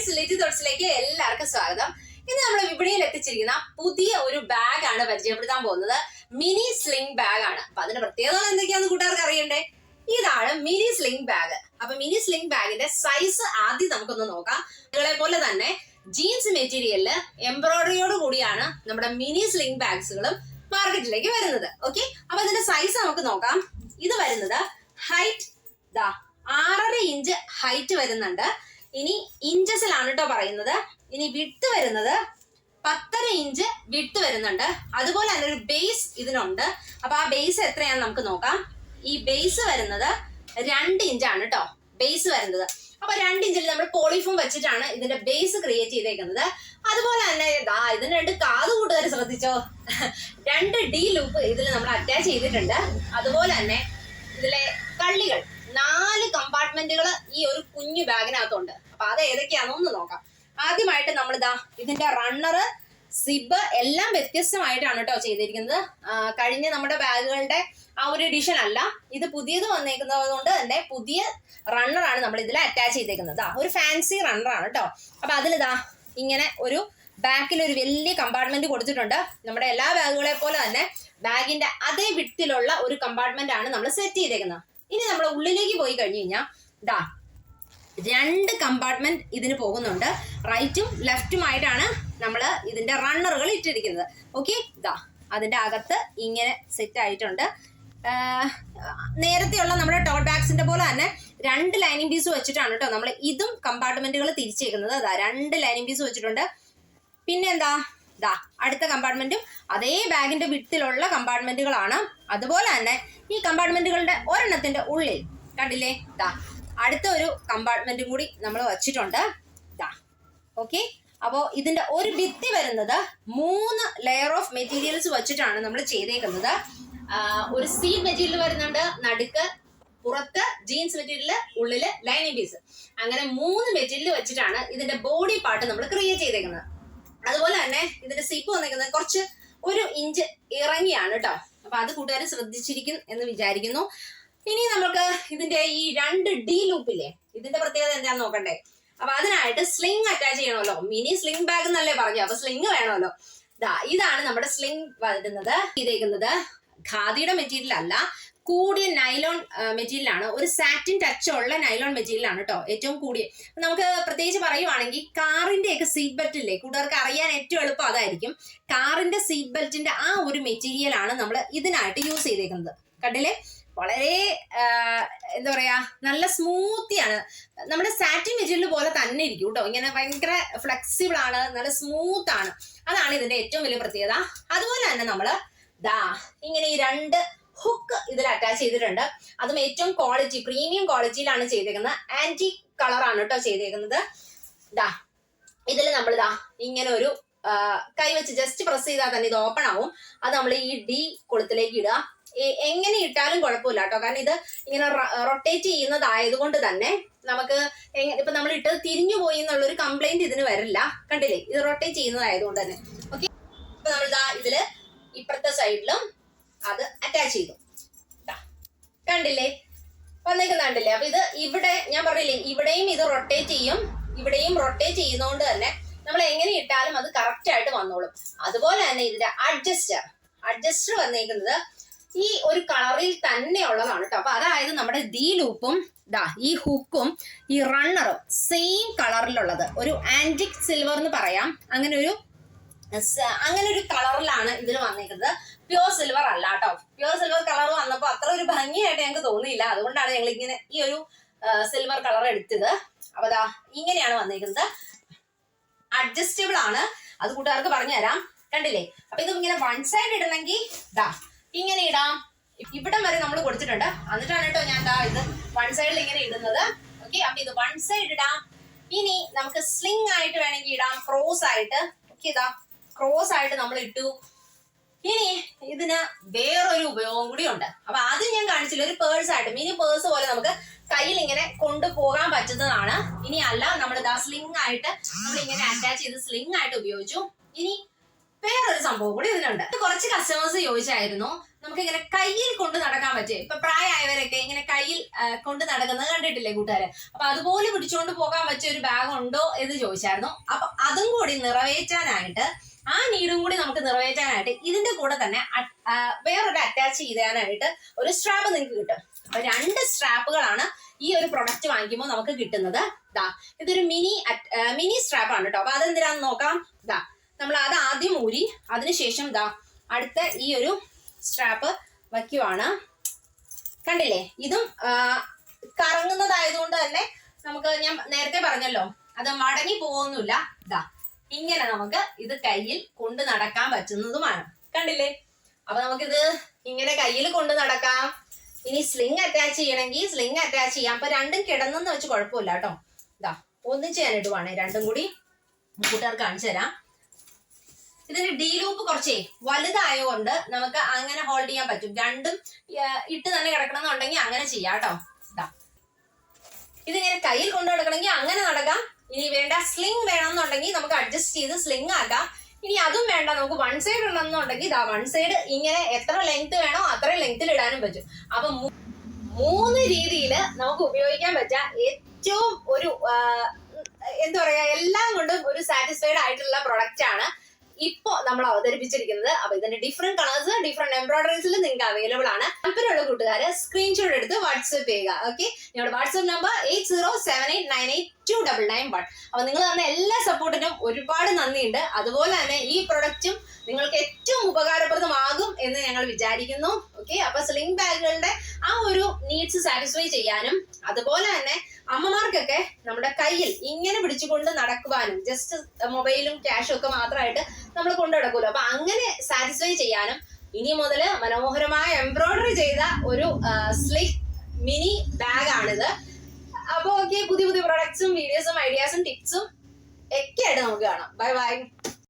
Friends Liji തോട്ട്സിലേക്ക് എല്ലാവർക്കും സ്വാഗതം. ഇന്ന് നമ്മൾ വിപണിയിൽ എത്തിച്ചിരിക്കുന്ന പുതിയ ഒരു ബാഗ് ആണ് പരിചയപ്പെടുത്താൻ പോകുന്നത്. മിനി സ്ലിംഗ് ബാഗ് ആണ്. അപ്പൊ അതിന്റെ പ്രത്യേകത എന്തൊക്കെയാണെന്ന് കൂട്ടുകാർക്ക് അറിയണ്ടേ? ഇതാണ് മിനി സ്ലിംഗ് ബാഗ് അപ്പൊ മിനി സ്ലിംഗ് ബാഗിന്റെ സൈസ് ആദ്യം നമുക്കൊന്ന് നോക്കാം. നിങ്ങളെ പോലെ തന്നെ ജീൻസ് മെറ്റീരിയലിൽ എംബ്രോയിഡറിയോട് കൂടിയാണ് നമ്മുടെ മിനി സ്ലിംഗ് ബാഗ്സുകളും മാർക്കറ്റിലേക്ക് വരുന്നത്. ഓക്കെ അപ്പൊ അതിന്റെ സൈസ് നമുക്ക് നോക്കാം. ഇത് വരുന്നത് ഹൈറ്റ് ദാ ആറര ഇഞ്ച് ഹൈറ്റ് വരുന്നുണ്ട്. ഇനി ഇഞ്ചസിലാണ് കേട്ടോ പറയുന്നത്. ഇനി വിട്ട് വരുന്നത് പത്തര ഇഞ്ച് വിട്ട് വരുന്നുണ്ട്. അതുപോലെ തന്നെ ഒരു ബേസ് ഇതിനുണ്ട്. അപ്പൊ ആ ബേസ് എത്രയാന്ന് നമുക്ക് നോക്കാം. ഈ ബേസ് വരുന്നത് രണ്ട് ഇഞ്ചാണ് കേട്ടോ ബേസ് വരുന്നത്. അപ്പൊ രണ്ട് ഇഞ്ചിൽ നമ്മൾ പോളിഫോം വെച്ചിട്ടാണ് ഇതിന്റെ ബേസ് ക്രിയേറ്റ് ചെയ്തേക്കുന്നത്. അതുപോലെ തന്നെ ഇതാ ഇതിന് രണ്ട് കാത് കൂട്ടുകാർ ശ്രദ്ധിച്ചോ? രണ്ട് ഡി ലൂപ്പ് ഇതിൽ നമ്മൾ അറ്റാച്ച് ചെയ്തിട്ടുണ്ട്. അതുപോലെ തന്നെ ഇതിലെ കള്ളികൾ. നാല് കമ്പാർട്ട്മെന്റുകൾ ഈ ഒരു കുഞ്ഞു ബാഗിനകത്തുണ്ട്. അപ്പൊ അത് ഏതൊക്കെയാണെന്ന് നോക്കാം. ആദ്യമായിട്ട് നമ്മൾ ഇതാ ഇതിന്റെ റണ്ണർ സിബ് എല്ലാം വ്യത്യസ്തമായിട്ടാണ് കേട്ടോ ചെയ്തിരിക്കുന്നത്. കഴിഞ്ഞ നമ്മുടെ ബാഗുകളുടെ ആ ഒരു എഡിഷൻ അല്ല. ഇത് പുതിയത് വന്നേക്കുന്നത് കൊണ്ട് തന്നെ പുതിയ റണ്ണറാണ് നമ്മൾ ഇതിൽ അറ്റാച്ച് ചെയ്തേക്കുന്നത്. ഒരു ഫാൻസി റണ്ണറാണ് കേട്ടോ. അപ്പൊ അതിലിതാ ഇങ്ങനെ ഒരു ബാക്കിൽ ഒരു വലിയ കമ്പാർട്ട്മെന്റ് കൊടുത്തിട്ടുണ്ട്. നമ്മുടെ എല്ലാ ബാഗുകളെ പോലെ തന്നെ ബാഗിന്റെ അതേ വിട്ടിലുള്ള ഒരു കമ്പാർട്ട്മെന്റ് ആണ് നമ്മൾ സെറ്റ് ചെയ്തേക്കുന്നത്. ഇനി നമ്മൾ ഉള്ളിലേക്ക് പോയി കഴിഞ്ഞു കഴിഞ്ഞാൽ ദാ രണ്ട് കമ്പാർട്ട്മെന്റ് ഇതിന് പോകുന്നുണ്ട്. റൈറ്റും ലെഫ്റ്റുമായിട്ടാണ് നമ്മൾ ഇതിന്റെ റണ്ണറുകൾ ഇട്ടിരിക്കുന്നത്. ഓക്കെ ദാ അതിന്റെ അകത്ത് ഇങ്ങനെ സെറ്റ് ആയിട്ടുണ്ട്. നേരത്തെയുള്ള നമ്മുടെ ടോട്ട് ബാഗ്സിന്റെ പോലെ തന്നെ രണ്ട് ലൈനിങ് പീസ് വെച്ചിട്ടാണ് കേട്ടോ നമ്മൾ ഇതും കമ്പാർട്ട്മെന്റുകൾ തിരിച്ചേക്കുന്നത്. അതാ രണ്ട് ലൈനിങ് പീസ് വെച്ചിട്ടുണ്ട്. പിന്നെ എന്താ ദാ അടുത്ത കമ്പാർട്ട്മെന്റും അതേ ബാഗിന്റെ വിട്ടിലുള്ള കമ്പാർട്ട്മെന്റുകളാണ് അതുപോലെ തന്നെ ഈ കമ്പാർട്ട്മെന്റുകളുടെ ഒരെണ്ണത്തിന്റെ ഉള്ളിൽ കണ്ടില്ലേ? ദാ അടുത്ത ഒരു കമ്പാർട്ട്മെന്റും കൂടി നമ്മൾ വച്ചിട്ടുണ്ട്. ദാ ഓക്കെ അപ്പോൾ ഇതിന്റെ ഒരു ഭിത്തി വരുന്നത് മൂന്ന് ലെയർ ഓഫ് മെറ്റീരിയൽസ് വെച്ചിട്ടാണ് നമ്മൾ ചെയ്തേക്കുന്നത്. ഒരു സീഡ് മെറ്റീരിയൽ വരുന്നുണ്ട് നടുക്ക് പുറത്ത് ജീൻസ് മെറ്റീരിയൽ ഉള്ളിൽ ലൈനിങ് പീസ് അങ്ങനെ മൂന്ന് മെറ്റീരിയൽ വെച്ചിട്ടാണ് ഇതിന്റെ ബോഡി പാർട്ട് നമ്മൾ ക്രിയേറ്റ് ചെയ്തേക്കുന്നത്. അതുപോലെ തന്നെ ഇതിന്റെ സിപ്പ് വന്നിരിക്കുന്നത് കുറച്ച് ഒരു ഇഞ്ച് ഇറങ്ങിയാണ് കേട്ടോ അപ്പൊ അത് കൂട്ടുകാർ ശ്രദ്ധിച്ചിരിക്കും എന്ന് വിചാരിക്കുന്നു. ഇനി നമുക്ക് ഇതിന്റെ ഈ രണ്ട് ഡി ലൂപ്പില്ലേ ഇതിന്റെ പ്രത്യേകത എന്താണെന്ന് നോക്കണ്ടേ. അപ്പൊ അതിനായിട്ട് സ്ലിംഗ് അറ്റാച്ച് ചെയ്യണമല്ലോ. മിനി സ്ലിംഗ് ബാഗ് എന്നല്ലേ പറഞ്ഞു അപ്പൊ സ്ലിംഗ് വേണമല്ലോ. ഇതാണ് നമ്മുടെ സ്ലിംഗ് വരുന്നത് ചെയ്തേക്കുന്നത് ഖാദിയുടെ മെറ്റീരിയൽ അല്ല. കൂടിയ നൈലോൺ മെറ്റീരിയലാണ്. ഒരു സാറ്റിൻ ടച്ച് ഉള്ള നൈലോൺ മെറ്റീരിയലാണ് കേട്ടോ ഏറ്റവും കൂടിയ. നമുക്ക് പ്രത്യേകിച്ച് പറയുവാണെങ്കിൽ കാറിന്റെ ഒക്കെ സീറ്റ് ബെൽറ്റ് ഇല്ലേ? കൂട്ടുകാർക്ക് അറിയാൻ ഏറ്റവും എളുപ്പം അതായിരിക്കും. കാറിന്റെ സീറ്റ് ബെൽറ്റിന്റെ ആ ഒരു മെറ്റീരിയൽ ആണ് നമ്മൾ ഇതിനായിട്ട് യൂസ് ചെയ്തേക്കുന്നത്. കണ്ടില്ലേ? വളരെ എന്താ പറയാ നല്ല സ്മൂത്തിയാണ് നമ്മുടെ സാറ്റിൻ മെറ്റീരിയൽ പോലെ തന്നെ ഇരിക്കും കേട്ടോ ഇങ്ങനെ ഭയങ്കര ഫ്ലെക്സിബിൾ ആണ് നല്ല സ്മൂത്ത് ആണ്. അതാണ് ഇതിന്റെ ഏറ്റവും വലിയ പ്രത്യേകത. അതുപോലെ തന്നെ നമ്മൾ ദാ ഇങ്ങനെ ഈ രണ്ട് ഹുക്ക് ഇതിൽ അറ്റാച്ച് ചെയ്തിട്ടുണ്ട്. അതും ഏറ്റവും ക്വാളിറ്റി പ്രീമിയം ക്വാളിറ്റിയിലാണ് ചെയ്തേക്കുന്നത്. ആന്റി കളറാണ് കേട്ടോ ചെയ്തേക്കുന്നത്. ദാ ഇതിൽ നമ്മൾ ദാ ഇങ്ങനെ ഒരു കൈവച്ച് ജസ്റ്റ് പ്രസ് ചെയ്താൽ തന്നെ ഇത് ഓപ്പൺ ആവും. അത് നമ്മൾ ഈ ഡി കൊളുത്തിലേക്ക് ഇടുക. എങ്ങനെ ഇട്ടാലും കുഴപ്പമില്ല കേട്ടോ കാരണം ഇത് ഇങ്ങനെ റൊട്ടേറ്റ് ചെയ്യുന്നതായതുകൊണ്ട് തന്നെ നമുക്ക് ഇപ്പൊ നമ്മൾ ഇട്ടത് തിരിഞ്ഞു പോയി എന്നുള്ളൊരു കംപ്ലൈന്റ് ഇതിന് വരില്ല. കണ്ടില്ലേ? ഇത് റൊട്ടേറ്റ് ചെയ്യുന്നതായതുകൊണ്ട് തന്നെ. ഓക്കെ ഇപ്പൊ നമ്മൾ ഇതാ ഇതിൽ ഇപ്പുറത്തെ സൈഡിലും അത് അറ്റാച്ച് ചെയ്തു. കണ്ടില്ലേ? വന്നേക്കുന്ന കണ്ടില്ലേ അപ്പൊ ഇത് ഇവിടെ ഞാൻ പറഞ്ഞില്ലേ ഇവിടെയും ഇത് റൊട്ടേറ്റ് ചെയ്യും. ഇവിടെയും റൊട്ടേറ്റ് ചെയ്യുന്നതുകൊണ്ട് തന്നെ നമ്മൾ എങ്ങനെ ഇട്ടാലും അത് കറക്റ്റ് ആയിട്ട് വന്നോളും. അതുപോലെ തന്നെ ഇതിന്റെ അഡ്ജസ്റ്റർ അഡ്ജസ്റ്റർ വന്നേക്കുന്നത് ഈ ഒരു കളറിൽ തന്നെ ഉള്ളതാണ് കേട്ടോ അപ്പൊ അതായത് നമ്മുടെ ദി ലൂപ്പും ദാ ഈ ഹുക്കും ഈ റണ്ണറും സെയിം കളറിലുള്ളത് ഒരു ആന്റിക് സിൽവർ എന്ന് പറയാം. അങ്ങനെ ഒരു അങ്ങനെ ഒരു കളറിലാണ് ഇതിൽ വന്നിരിക്കുന്നത്. പ്യുവർ സിൽവർ അല്ല കേട്ടോ പ്യുവർ സിൽവർ കളർ വന്നപ്പോൾ അത്ര ഒരു ഭംഗിയായിട്ട് ഞങ്ങൾക്ക് തോന്നിയില്ല. അതുകൊണ്ടാണ് ഞങ്ങൾ ഇങ്ങനെ ഈ ഒരു സിൽവർ കളർ എടുത്തത്. അപ്പൊ ദാ ഇങ്ങനെയാണ് വന്നിരിക്കുന്നത്. അഡ്ജസ്റ്റബിൾ ആണ്. അത് കൂട്ടുകാർക്ക് പറഞ്ഞു തരാം. കണ്ടില്ലേ? അപ്പൊ ഇത് ഇങ്ങനെ വൺ സൈഡ് ഇടണമെങ്കിൽ ദാ ഇങ്ങനെ ഇടാം. ഇവിടം വരെ നമ്മൾ കൊടുത്തിട്ടുണ്ട്. എന്നിട്ടാണ് കേട്ടോ ഞാൻ ദാ ഇത് വൺ സൈഡിൽ ഇങ്ങനെ ഇടുന്നത്. ഓക്കെ അപ്പൊ ഇത് വൺ സൈഡ് ഇടാം. ഇനി നമുക്ക് സ്ലിംഗ് ആയിട്ട് വേണമെങ്കിൽ ഇടാം. ക്രോസ് ആയിട്ട്. ഓക്കെ ഇതാ ക്രോസ് ആയിട്ട് നമ്മൾ ഇട്ടു. ഇനി ഇതിന് വേറൊരു ഉപയോഗം കൂടി ഉണ്ട്. അപ്പൊ ആദ്യം ഞാൻ കാണിച്ചില്ല ഒരു പേഴ്സ് ആയിട്ട് മിനി പേഴ്സ് പോലെ നമുക്ക് കയ്യിൽ ഇങ്ങനെ കൊണ്ടുപോകാൻ പറ്റുന്നതാണ്. ഇനി അല്ല നമ്മൾ ഇതാ സ്ലിംഗ് ആയിട്ട് നമ്മൾ ഇങ്ങനെ അറ്റാച്ച് ചെയ്ത് സ്ലിംഗ് ആയിട്ട് ഉപയോഗിച്ചു. ഇനി വേറൊരു സംഭവം കൂടി ഇതിനുണ്ട് കുറച്ച് കസ്റ്റമേഴ്സ് ചോദിച്ചായിരുന്നു നമുക്ക് ഇങ്ങനെ കയ്യിൽ കൊണ്ട് നടക്കാൻ പറ്റും ഇപ്പൊ പ്രായമായവരൊക്കെ ഇങ്ങനെ കയ്യിൽ കൊണ്ട് നടക്കുന്നത് കണ്ടിട്ടില്ലേ കൂട്ടുകാരെ? അപ്പൊ അതുപോലെ പിടിച്ചുകൊണ്ട് പോകാൻ പറ്റിയ ഒരു ബാഗ് ഉണ്ടോ എന്ന് ചോദിച്ചായിരുന്നു. അപ്പൊ അതും കൂടി നിറവേറ്റാനായിട്ട് ആ നീഡും കൂടി നമുക്ക് നിറവേറ്റാനായിട്ട് ഇതിന്റെ കൂടെ തന്നെ വേറൊരു അറ്റാച്ച് ചെയ്യാനായിട്ട് ഒരു സ്ട്രാപ്പ് നിങ്ങൾക്ക് കിട്ടും. അപ്പൊ രണ്ട് സ്ട്രാപ്പുകളാണ് ഈ ഒരു പ്രൊഡക്റ്റ് വാങ്ങിക്കുമ്പോൾ നമുക്ക് കിട്ടുന്നത്. ദാ ഇതൊരു മിനി മിനി സ്ട്രാപ്പ് ആണ് കേട്ടോ. അപ്പൊ അതെന്തിനാന്ന് നോക്കാം? ദാ നമ്മൾ അത് ആദ്യം ഊരി അതിനുശേഷം ദാ അടുത്ത ഈ ഒരു സ്ട്രാപ്പ് വയ്ക്കുവാണ്. കണ്ടില്ലേ? ഇതും കറങ്ങുന്നതായതുകൊണ്ട് തന്നെ നമുക്ക് ഞാൻ നേരത്തെ പറഞ്ഞല്ലോ അത് മടങ്ങി പോകുന്നില്ല ദാ ഇങ്ങനെ നമുക്ക് ഇത് കയ്യിൽ കൊണ്ട് നടക്കാൻ പറ്റുന്നതുമാണ്. കണ്ടില്ലേ? അപ്പൊ നമുക്കിത് ഇങ്ങനെ കയ്യിൽ കൊണ്ട് നടക്കാം. ഇനി സ്ലിങ് അറ്റാച്ച് ചെയ്യണമെങ്കിൽ സ്ലിങ് അറ്റാച്ച് ചെയ്യാം. അപ്പൊ രണ്ടും കിടന്നെന്ന് വെച്ച് കുഴപ്പമില്ല കേട്ടോ. ഇതാ ഒന്നിച്ച് ഞാൻ ഇടുവാണേ. രണ്ടും കൂടി കൂട്ടുകാർ കാണിച്ചു തരാം ഇതിന്റെ ഡി ലൂപ്പ് കുറച്ചേ വലുതായതുകൊണ്ട് നമുക്ക് അങ്ങനെ ഹോൾഡ് ചെയ്യാൻ പറ്റും. രണ്ടും ഇട്ട് തന്നെ കിടക്കണം എന്നുണ്ടെങ്കിൽ അങ്ങനെ ചെയ്യാം കേട്ടോ. ഇതാ ഇതിങ്ങനെ കയ്യിൽ കൊണ്ടു നടക്കണമെങ്കിൽ അങ്ങനെ നടക്കാം. ഇനി വേണ്ട സ്ലിംഗ് വേണമെന്നുണ്ടെങ്കിൽ നമുക്ക് അഡ്ജസ്റ്റ് ചെയ്ത് സ്ലിംഗ് ആക്കാം. ഇനി അതും വേണ്ട നമുക്ക് വൺ സൈഡ് ഉണ്ടെന്നുണ്ടെങ്കിൽ ഇതാ വൺ സൈഡ് ഇങ്ങനെ എത്ര ലെങ്ത് വേണോ അത്ര ലെങ്ത്തിൽ ഇടാനും പറ്റും. അപ്പൊ മൂന്ന് രീതിയിൽ നമുക്ക് ഉപയോഗിക്കാൻ പറ്റുക ഏറ്റവും ഒരു എന്താ പറയാ എല്ലാം കൊണ്ടും ഒരു സാറ്റിസ്ഫൈഡ് ആയിട്ടുള്ള പ്രൊഡക്റ്റ് ആണ്. ഇപ്പോ നമ്മൾ അവതരിപ്പിച്ചിരിക്കുന്നത് അപ്പൊ ഇതിന്റെ ഡിഫറെന്റ് കളേഴ്സ് ഡിഫറെന്റ് എംബ്രോയിഡറീസിൽ നിങ്ങൾക്ക് അവൈലബിൾ ആണ്. താല്പര്യമുള്ള കൂട്ടുകാരെ സ്ക്രീൻഷോട്ട് എടുത്ത് വാട്സ്ആപ്പ് ചെയ്യുക ഓക്കെ ഞങ്ങളുടെ WhatsApp number eight zero seven eight nine eight two double nine one അപ്പൊ നിങ്ങൾ തന്ന എല്ലാ സപ്പോർട്ടിനും ഒരുപാട് നന്ദിയുണ്ട്. അതുപോലെ തന്നെ ഈ പ്രൊഡക്റ്റും നിങ്ങൾക്ക് ഏറ്റവും ഉപകാരപ്രദമാകും എന്ന് ഞങ്ങൾ വിചാരിക്കുന്നു ഓക്കെ അപ്പൊ സ്ലിംഗ് ബാഗുകളുടെ ആ ഒരു നീഡ്സ് സാറ്റിസ്ഫൈ ചെയ്യാനും അതുപോലെ തന്നെ അമ്മമാർക്കൊക്കെ നമ്മുടെ കയ്യിൽ ഇങ്ങനെ പിടിച്ചുകൊണ്ട് നടക്കുവാനും ജസ്റ്റ് മൊബൈലും ക്യാഷും ഒക്കെ മാത്രമായിട്ട് നമ്മൾ കൊണ്ടു നടക്കുമല്ലോ. അപ്പൊ അങ്ങനെ സാറ്റിസ്ഫൈ ചെയ്യാനും ഇനി മുതൽ മനോഹരമായ എംബ്രോയിഡറി ചെയ്ത ഒരു സ്ലിക് മിനി ബാഗ് ആണിത്. അപ്പോൾ ഓക്കെ പുതിയ പുതിയ പ്രൊഡക്ട്സും വീഡിയോസും ഐഡിയാസും ടിപ്സും ഒക്കെ ആയിട്ട് നമുക്ക് കാണാം. Bye bye